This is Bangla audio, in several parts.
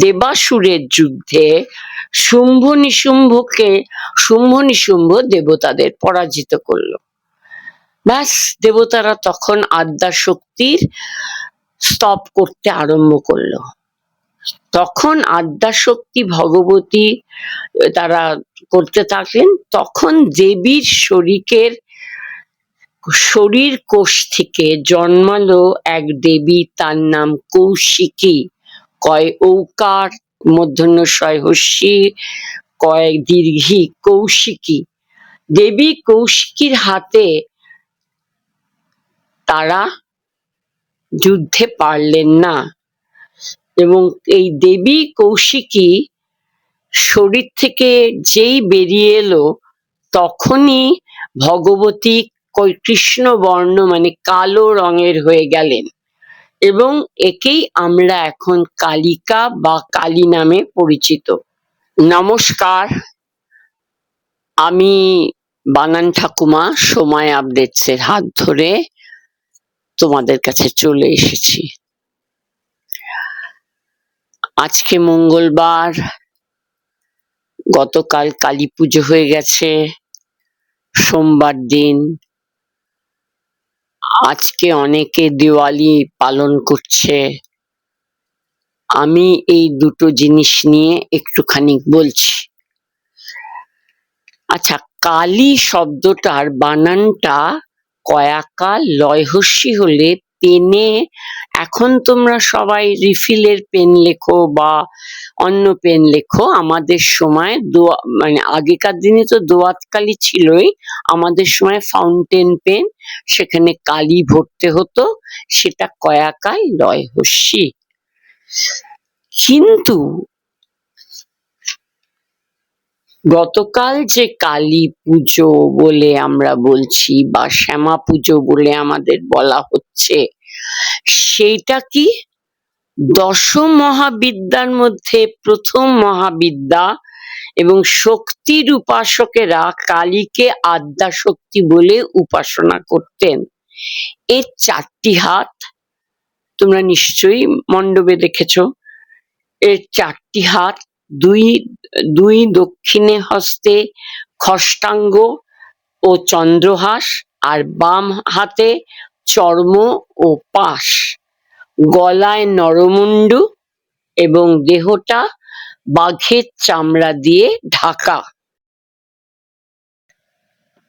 দেবাসুরের যুদ্ধে শুম্ভ নিশুম্ভকে, শুম্ভ নিশুম্ভ দেবতাদের পরাজিত করল। ব্যাস, দেবতারা তখন আদ্যা শক্তির স্তব করতে আরম্ভ করল। তখন আদ্যা শক্তি ভগবতী তারা করতে থাকলেন, তখন দেবীর শরীরের শরীর কোষ থেকে জন্মালো এক দেবী, তার নাম কৌশিকী। কয় ঔকার মধ্যন্য শয় কয় দীর্ঘি কৌশিকী। দেবী কৌশিকীর হাতে তারা যুদ্ধে পারলেন না এবং এই দেবী কৌশিকী শরীর থেকে যেই বেরিয়ে এলো, তখনই ভগবতী কৃষ্ণ বর্ণ মানে কালো রঙের হয়ে গেলেন। এবং একেই আমরা এখন কালিকা বা কালী নামে পরিচিত। নমস্কার, আমি বানান ঠাকুমা, সময় আপডেটস এর হাত ধরে তোমাদের কাছে চলে এসেছি। আজকে মঙ্গলবার, গতকাল কালী পুজো হয়ে গেছে, সোমবার দিন আজকে অনেকে দিওয়ালি পালন করছে। আমি এই দুটো জিনিস নিয়ে একটুখানি বলছি। আচ্ছা কালী শব্দটার বানানটা কয়াকা লয়হস্যি হলে পেনে এখন তোমরা সবাই রিফিলের পেন লেখো বা অন্য পেন লেখো। আমাদের সময় দোয়া মানে আগেকার দিনে তো দোয়াত কালি ছিলই। আমাদের সময় ফাউন্টেন পেন, সেখানে কালি ভরতে হতো, সেটা কয়াকায় লয় হস্যি কিন্তু গতকাল যে কালী পুজো বলে আমরা বলছি বা শ্যামা পুজো বলে আমাদের বলা হচ্ছে সেইটা কি? দশম মহাবিদ্যার মধ্যে প্রথম মহাবিদ্যা এবং শক্তির উপাসকেরা কালীকে আদ্যা শক্তি বলে উপাসনা করতেন। এর চারটি হাত, তোমরা নিশ্চয়ই মণ্ডপে দেখেছ। এর চারটি হাত, দুই দুই দক্ষিণে হস্তে খষ্টাঙ্গ ও চন্দ্রহাস আর বাম হাতে চর্ম ও পাশ। গলায় নরমুণ্ডু এবং দেহটা বাঘের চামড়া দিয়ে ঢাকা।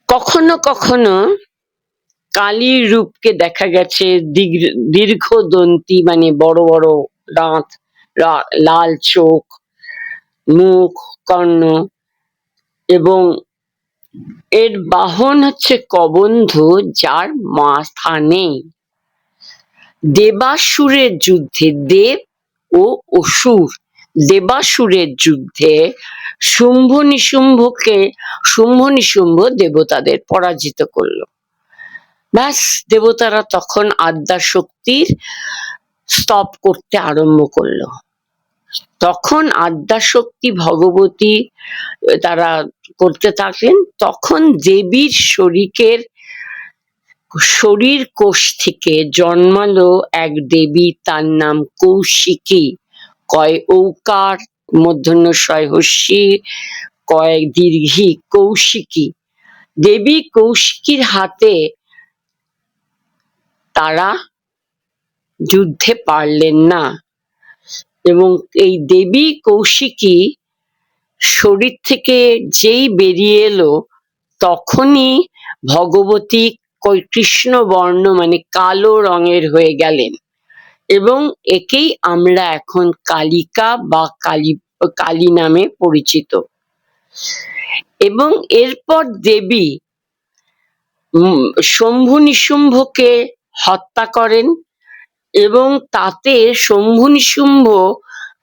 কখনো কখনো কালীর রূপকে দেখা গেছে দীর্ঘ- দীর্ঘদন্তী মানে বড় বড় দাঁত লাল চোখ, মুখ, কর্ণ এবং এর বাহন হচ্ছে কবন্ধ, যার মাথা নেই দেবাসুরের যুদ্ধে দেব ও অসুর। দেবাসুরের যুদ্ধে শুম্ভ নিশুম্ভকে শুম্ভ নিশুম্ভ দেবতাদের পরাজিত করল। ব্যাস, দেবতারা তখন আদ্যা শক্তির স্তব করতে আরম্ভ করল। তখন আদ্যা শক্তি ভগবতী তারা করতে থাকলেন তখন দেবীর শরীরের শরীর কোষ থেকে জন্মালো এক দেবী, তার নাম কৌশিকী। কয় ঔকার মধ্যন্য শয় হস্যি, কয় দীর্ঘি, কৌশিকী। দেবী কৌশিকীর হাতে তারা যুদ্ধে পারলেন না। এবং এই দেবী কৌশিকী শরীর থেকে যেই বেরিয়ে এলো, তখনই ভগবতী কৃষ্ণ বর্ণ মানে কালো রঙের হয়ে গেলেন। এবং একেই আমরা এখন কালিকা বা কালী কালী নামে পরিচিত। এবং এরপর দেবী শম্ভু নিশুম্ভকে হত্যা করেন। এবং তাতে শম্ভু নিশুম্ভ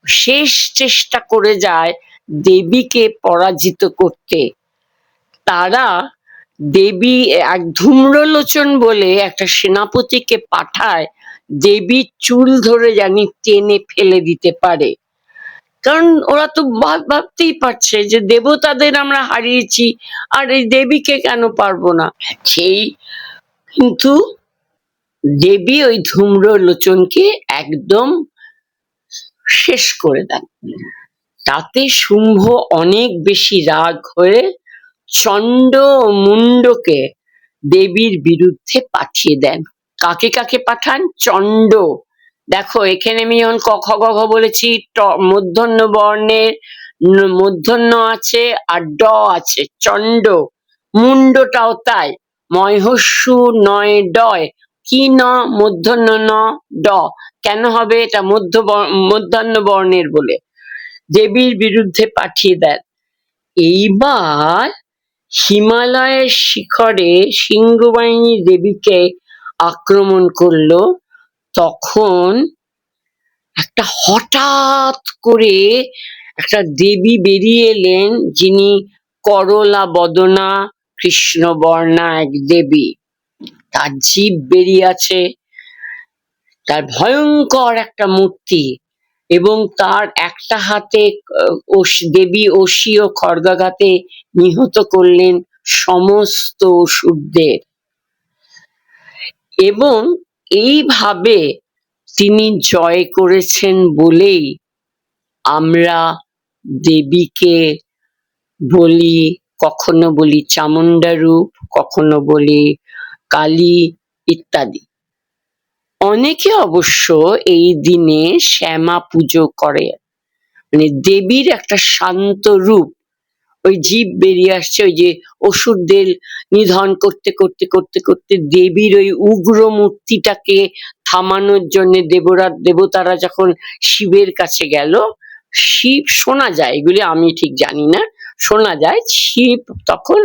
শেষ চেষ্টা করে যায় দেবীকে পরাজিত করতে। তারা দেবী, এক ধূম্রলোচন বলে একটা সেনাপতিকে পাঠায় দেবীর চুল ধরে জানি টেনে ফেলে দিতে পারে। কারণ ওরা তো ভাব- ভাবতেই পারছে যে দেবতাদের আমরা হারিয়েছি, আর এই দেবীকে কেন পারব না? সেই কিন্তু দেবী ওই ধূম্রলোচনকে একদম শেষ করে দেন। তাতে শুম্ভ অনেক বেশি রাগ হয়ে চণ্ড মুন্ডকে দেবীর বিরুদ্ধে পাঠিয়ে দেন। কাকে কাকে পাঠান? চণ্ড। দেখো, এখানে আমি যখন কখ খ বলেছি। ট মূর্ধন্য বর্ণের মূর্ধন্য আছে আর ড আছে। চণ্ড। মুন্ডটাও তাই। ময়হস্যু নয়, ডয়। কি ন মূর্ধন্য ন ড? কেন হবে এটা মধ্য বর্ণ- মূর্ধন্য বর্ণের বলে। দেবীর বিরুদ্ধে পাঠিয়ে দেন। এইবার হিমালয়ের শিখরে সিংহবাহিনী দেবীকে আক্রমণ করল। তখন একটা হঠাৎ করে একটা দেবী বেরিয়ে এলেন, যিনি করলা বদনা কৃষ্ণবর্ণা এক দেবী। তার জীব বেরিয়ে আছে। তার ভয়ঙ্কর একটা মূর্তি এবং তার একটা হাতে দেবী অসি ও খড়গাঘাতে নিহত করলেন সমস্ত অসুরদের এবং এইভাবে তিনি জয় করেছেন বলেই আমরা দেবীকে বলি, কখনো বলি চামুন্ডা রূপ, কখনো বলি কালী ইত্যাদি। অনেকে অবশ্য এই দিনে শ্যামা পুজো করে। মানে দেবীর একটা শান্ত রূপ। ওই জীব বেরিয়ে আসছে, ওই যে অসুরদের নিধন করতে করতে করতে করতে দেবীর ওই উগ্র মূর্তিটাকে থামানোর জন্য দেবরা, দেবতারা যখন শিবের কাছে গেল, শিব শোনা যায়, এগুলি আমি ঠিক জানি না, শোনা যায়, শিব তখন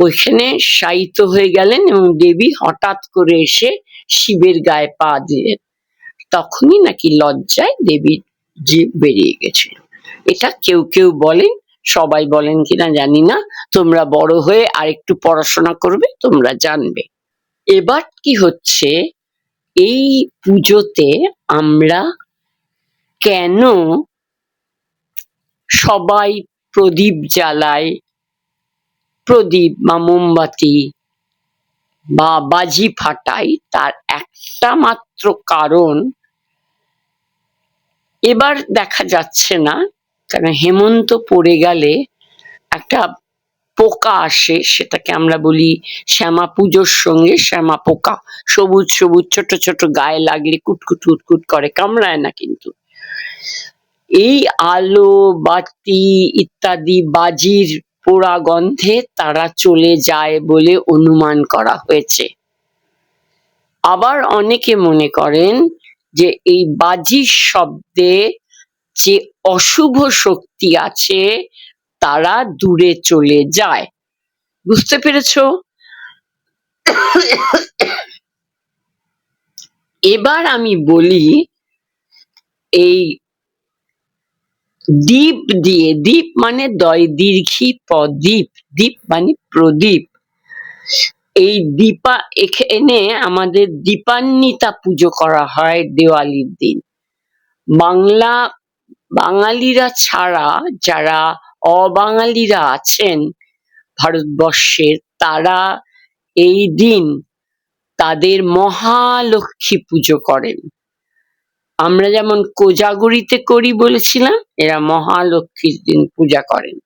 ওইখানে শায়িত হয়ে গেলেন এবং দেবী হঠাৎ করে এসে শিবের গায়ে পা দিলেন। তখনই নাকি লজ্জায় দেবীর জীব বেরিয়ে গেছিল। এটা কেউ কেউ বলেন, সবাই বলেন কিনা জানি না। তোমরা বড় হয়ে আর একটু পড়াশোনা করবে, তোমরা জানবে। এবার কি হচ্ছে, এই পুজোতে আমরা কেন সবাই প্রদীপ জ্বালায় প্রদীপ বা মোমবাতি বা বাজি ফাটাই তার একটা মাত্র কারণ। এবার দেখা যাচ্ছে না কারণ হেমন্ত পড়ে গেলে একটা পোকা আসে, সেটাকে আমরা বলি শ্যামা পুজোর সঙ্গে শ্যামা পোকা। সবুজ সবুজ, ছোট ছোট গায়ে লাগলে কুটকুট কুটকুট করে, কামড়ায় না কিন্তু। এই আলো, বাতি ইত্যাদি বাজির পোড়া গন্ধে তারা চলে যায় বলে অনুমান করা হয়েছে। আবার অনেকে মনে করেন যে এই বাজির শব্দে যে অশুভ শক্তি আছে, তারা দূরে চলে যায়। বুঝতে পেরেছ? এবার আমি বলি, এই দীপ দিয়ে দীপ মানে দয়, দীর্ঘি, প্রদীপ দীপ মানে প্রদীপ। এই দীপা এখানে আমাদের দীপান্বিতা পুজো করা হয় দেওয়ালির দিন। বাংলা, বাঙালিরা ছাড়া যারা অবাঙালিরা আছেন ভারতবর্ষের, তারা এই দিন তাদের মহালক্ষ্মী পুজো করেন। আমরা যেমন কোজাগরিতে করি বলেছিলাম, এরা মহালক্ষ্মীর দিন পূজা করেন।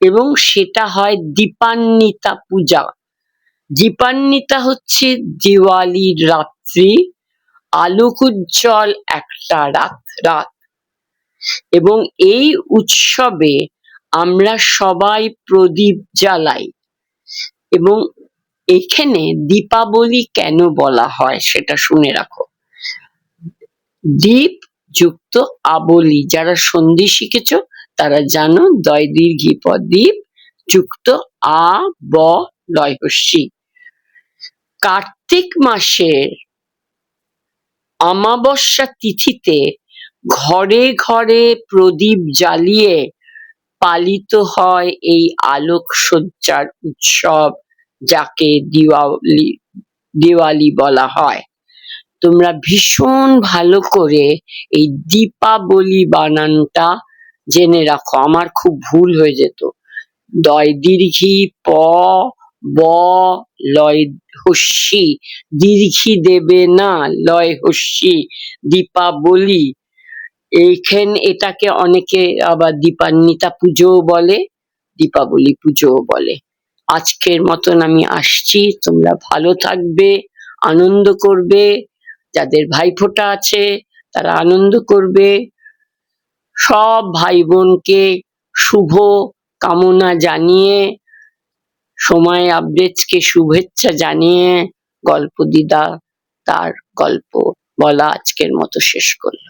এবং সেটা হয় দীপান্বিতা পূজা। দীপান্বিতা হচ্ছে দিওয়ালির রাত্রি, আলোকোজ্জ্বল একটা রাত রাত। এবং এই উৎসবে আমরা সবাই প্রদীপ জ্বালাই। এবং এখানে দীপাবলি কেন বলা হয় সেটা শুনে রাখো। দীপ যুক্ত আবলি। যারা সন্ধি শিখেছ, তারা জানো দয় দীর্ঘি প দীপ যুক্ত আ, ব লয় কার্তিক মাসের অমাবস্যা তিথিতে ঘরে ঘরে প্রদীপ জ্বালিয়ে পালিত হয় এই আলোকসজ্জার উৎসব, যাকে দিওয়ালি দিওয়ালি বলা হয়। তোমরা ভীষণ ভালো করে এই দীপাবলি বানানটা জেনে রাখো। আমার খুব ভুল হয়ে যেত। দয় দীর্ঘি প, ব, লয় হস্যি। দীর্ঘি দেবে না, লয় হস্যি। দীপাবলি। এইখান এটাকে অনেকে আবার দীপান্বিতা পুজোও বলে, দীপাবলি পুজোও বলে। আজকের মতন আমি আসছি। তোমরা ভালো থাকবে, আনন্দ করবে। যাদের ভাইফোঁটা আছে, তারা আনন্দ করবে। সব ভাই বোনকে শুভ কামনা জানিয়ে, সময় আপডেটসকে শুভেচ্ছা জানিয়ে গল্প দিদা তার গল্প বলা আজকের মতো শেষ করল